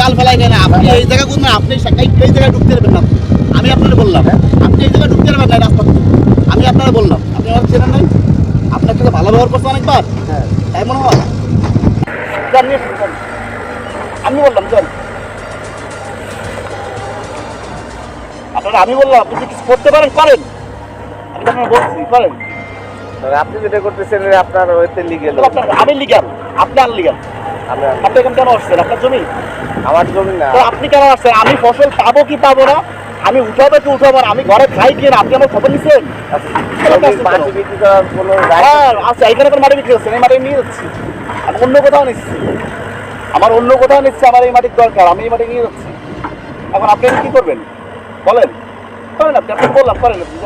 তাল ফেলাই আপনি এই জায়গা কোন আপনি এই জায়গায় ঢুকতে পারবেন না। আমি আপনাকে বললাম, আপনি এই জায়গায় ঢুকতে পারবেন না এই রাস্তা দিয়ে। আপনাকে বললাম। আপনি আমার চেনেন নাই? আপনার সাথে ভালো ব্যবহার করছে অনেকবার। তাই মনে হয়? যান। আমি বললাম চল আপনারা আমি বললাম আপনি কিছু করতে পারেন করেন আমি বলছি করেন আপনি যেটা করতেছেন আপনার হইতে লিগেল আপনার আমি লিগাল আপনি আনলিগাল আপনি কেন আসছেন? আপনার জমি? আমার জমি না। আপনি কেন আসছেন? আমি ফসল পাবো কি পাবো না? আমি উঠাবে কি উঠাবো আমি ঘরে খাই কি আপনি আমার খবর নিচ্ছেন হ্যাঁ আচ্ছা এখানে মাটি বিক্রি হচ্ছে এই মাটি নিয়ে যাচ্ছি। আমি অন্য কোথাও নিচ্ছি। আমার অন্য কোথাও নিচ্ছে, আমার এই মাটির দরকার, আমি এই মাটি নিয়ে যাচ্ছি। এখন আপনি কি করবেন? বলেন। করেন আপনি আপনি বললাম, করেন আপনি